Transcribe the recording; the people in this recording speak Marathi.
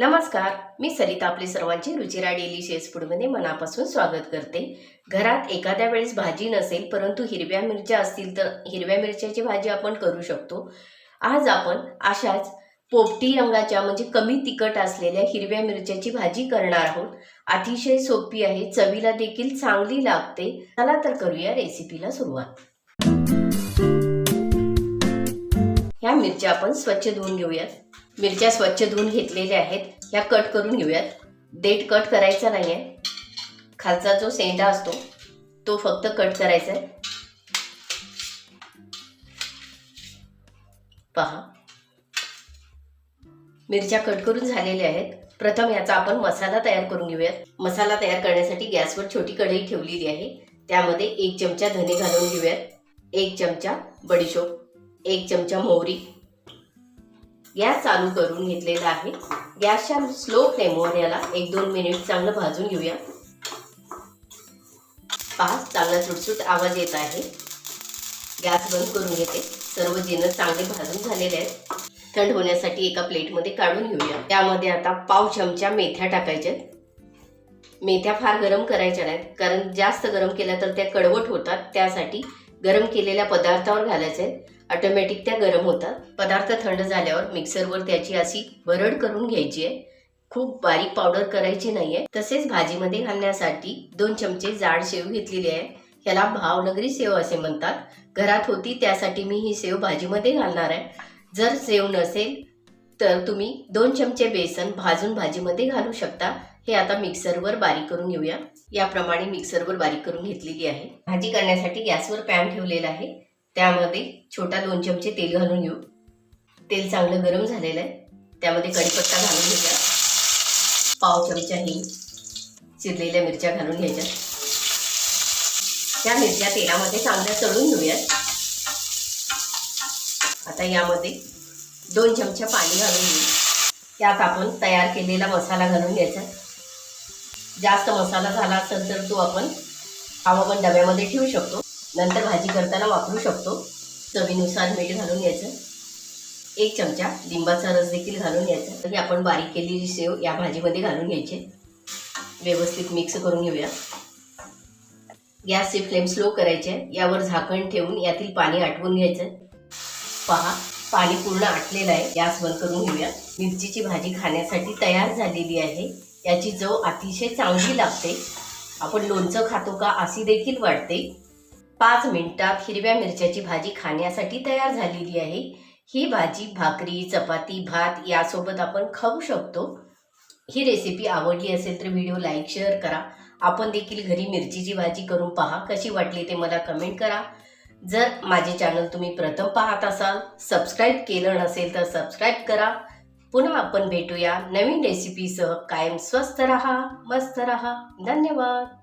नमस्कार मी सरिता आपले सर्वांचे रुचिरा डेली शेस फूडमध्ये मनापासून स्वागत करते. घरात एखाद्या वेळेस भाजी नसेल परंतु हिरव्या मिरच्या असतील तर हिरव्या मिरच्याची भाजी आपण करू शकतो. आज आपण अशाच पोपटी रंगाच्या म्हणजे कमी तिखट असलेल्या हिरव्या मिरच्याची भाजी करणार आहोत. अतिशय सोपी आहे चवीला देखील चांगली लागते. चला तर करूया रेसिपीला सुरुवात. ह्या मिरच्या आपण स्वच्छ धुवून घेऊयात. मिरच्या स्वच्छ धुवून घेतलेल्या आहेत. ह्या कट करून घेऊयात. देठ कट करायचा नाही आहे खालचा जो सेंडा असतो तो फक्त कट करायचा आहे. पहा. मिरच्या कट करून झालेल्या आहेत. प्रथम याचा आपण मसाला तयार करून घेऊयात. मसाला तयार करण्यासाठी गॅसवर छोटी कढई ठेवलेली आहे. त्यामध्ये एक चमचा धने घालून घेऊयात. एक चमचा बडीशोप. एक चमचा मोहरी. गॅस चालू करून घेतलेला आहे. गॅसच्या स्लो फ्लेमवर याला एक दोन मिनिट चांगलं भाजून घेऊया. पहा चांगला सुटसुट आवाज येत आहे. गॅस बंद करून घेते. सर्व जिनस चांगले भाजून झालेले आहेत. थंड होण्यासाठी एका प्लेटमध्ये काढून घेऊया. त्यामध्ये आता पाव चमचा मेथ्या टाकायच्या मेथ्या फार गरम करायच्या नाहीत. कारण जास्त गरम केल्या तर त्या कडवट होतात. त्यासाठी गरम केलेल्या पदार्थावर घालायचे आहेत. ऑटोमॅटिक त्या गरम होतात. पदार्थ थंड झाल्यावर मिक्सरवर त्याची अशी भरड करून घ्यायची आहे. खूप बारीक पावडर करायची नाही आहे तसेच भाजीमध्ये घालण्यासाठी दोन चमचे जाड शेव घेतलेली आहे. याला भावनगरी सेव असे म्हणतात. घरात होती त्यासाठी मी ही सेव भाजीमध्ये घालणार आहे. जर सेव नसेल तर तुम्ही दोन चमचे बेसन भाजून भाजीमध्ये घालू शकता. हे आता मिक्सरवर बारीक करून घेऊया. याप्रमाणे मिक्सरवर बारीक करून घेतलेली आहे. भाजी करण्यासाठी गॅसवर पॅन ठेवलेला आहे. त्यामध्ये छोटा दोन चमचे तेल घालून घेऊ. तेल चांगलं गरम झालेलं आहे. त्यामध्ये कढीपत्ता घालून घ्यायचा पाव चमचा हिंग चिरलेल्या मिरच्या घालून घ्यायच्या. त्या मिरच्या तेलामध्ये चांगल्या तळून घेऊयात आता यामध्ये दोन चमचा पाणी घालून घेऊ. त्यात आपण तयार केलेला मसाला घालून घ्यायचा. जास्त मसाला झाला असेल तर तो आपण हा आपण डब्यामध्ये ठेवू शकतो. नंतर भाजी करताना वापरू शकतो. चवीनुसार मीठ घालून घ्यायचं. एक चमचा लिंबाचा रस देखील घालून घ्यायचा. तरी आपण बारीक केलेली सेव या भाजीमध्ये घालून घ्यायचे. व्यवस्थित मिक्स करून घेऊया. गॅसची फ्लेम स्लो करायचे. यावर झाकण ठेवून यातील पाणी आटवून घ्यायचं. पहा पाणी पूर्ण आटलेलं आहे. गॅस बंद करून घेऊया. मिरचीची भाजी खाण्यासाठी तयार झालेली आहे. याची चव अतिशय चांगली लागते. आपण लोणचं खातो का अशी देखील वाटते. पाच मिनिटात हिरव्या मिरच्याची भाजी खाण्यासाठी तयार झालेली आहे. ही भाजी भाकरी चपाती भात यासोबत आपण खाऊ शकतो. ही रेसिपी आवडली असेल तर व्हिडिओ लाईक शेअर करा. आपण देखील घरी मिरचीची भाजी करून पहा कशी वाटली ते मला कमेंट करा. जर माझे चॅनल तुम्ही प्रथम पाहत असाल सबस्क्राईब केलं नसेल तर सबस्क्राईब करा. पुन्हा आपण भेटूया नवीन रेसिपीसह कायम स्वस्त रहा मस्त रहा. धन्यवाद.